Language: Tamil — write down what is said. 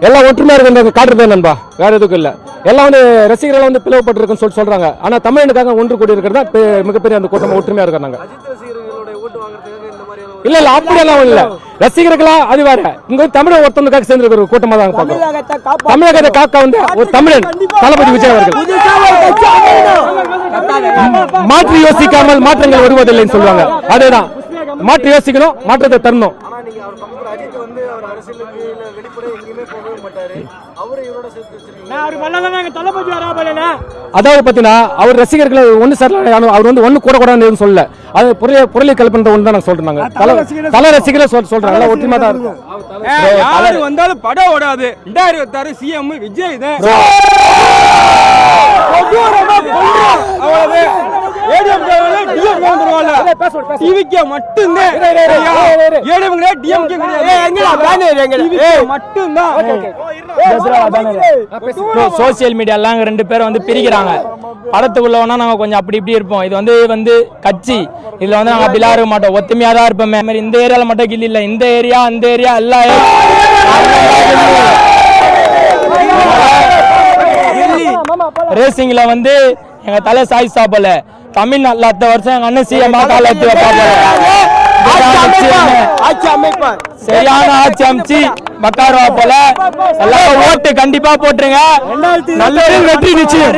எல்லாம் ஒற்றுமையா இருக்கிறது காட்டுறது நண்பா. வேற எதுக்கும் இல்ல. எல்லாம் வந்து ரசிகர்கள் வந்து பிளவுபட்டிருக்குன்னு சொல்லி சொல்றாங்க. ஆனா தமிழனுக்காக ஒன்று கூடி இருக்கிறதா மிகப்பெரிய அந்த கூட்டம் ஒற்றுமையா இருக்கிறாங்க அஜித் ரசிகர்களுடைய ஓட்டு வாங்குறதுக்காக இந்த மாதிரியான இல்ல இல்ல அப்படியெல்லாம் இல்ல. ரசிகர்களா அது வேற. இங்க வந்து தமிழ் ஒருத்தனுக்காக சேர்ந்து ஒரு கூட்டமா தான் பாக்குறோம் தமிழகத்தை காக்க வந்து ஒரு தமிழன் தளபதி விஜய் அவர்கள். மாற்றி யோசிக்காமல் மாற்றங்கள் வருவதில்லைன்னு சொல்லுவாங்க. அதேதான். மாற்றி யோசிக்கணும் மாற்றத்தை தரணும். ஆனா நீங்க அவர் பக்கத்துல அஜித் வந்து அவர் அரசியலுக்கு இல்ல வெளிப்படையா எங்கேயுமே போகவே மாட்டாரு. அவரை இவரோட சேர்த்து வச்சிருக்கீங்க அதாவது பாத்தீங்கன்னா அவர் ரசிகர்கள் ஒண்ணு சரல அவர் வந்து ஒண்ணு கூட கூட எதுவும் சொல்லல. அது புரளி புரளி கல்பன்ற ஒன்று தான் நாங்க. சொல்றாங்க தல தல ரசிகர்களை சொல் சொல்றாங்க ஒற்றுமை தான் இருக்கும். வந்தாலும் படம் ஓடாது. ரெண்டாயிரத்தி இருபத்தாறு சிஎம் விஜய் தான் டிவிக்கு மட்டும்தான் ஏடிஎம் கிடையாது டிஎம்கே கிடையாது மட்டும்தான் சோசியல் மீடியாலாம் ரெண்டு பேரும் வந்து பிரிக்கிறாங்க படத்துக்குள்ள வேணா நாங்க கொஞ்சம் அப்படி இப்படி இருப்போம் இது வந்து வந்து கட்சி இதுல வந்து நாங்க அப்படிலாம் இருக்க மாட்டோம் ஒத்துமையா தான் இருப்போமே இந்த ஏரியால மட்டும் கில்லி இல்ல இந்த ஏரியா அந்த ஏரியா எல்லா ரேசிங்ல வந்து எங்க தலை சாய் சாப்பல தமிழ்நாட்டுல அடுத்த வருஷம் எங்க அண்ணன் சிஎம் கால எடுத்து வைப்பாங்க சரியான ஆட்சி அமைச்சு மக்காருவா போல எல்லாரும் ஓட்டு கண்டிப்பா போட்டுருங்க. நல்ல வெற்றி நிச்சயம்.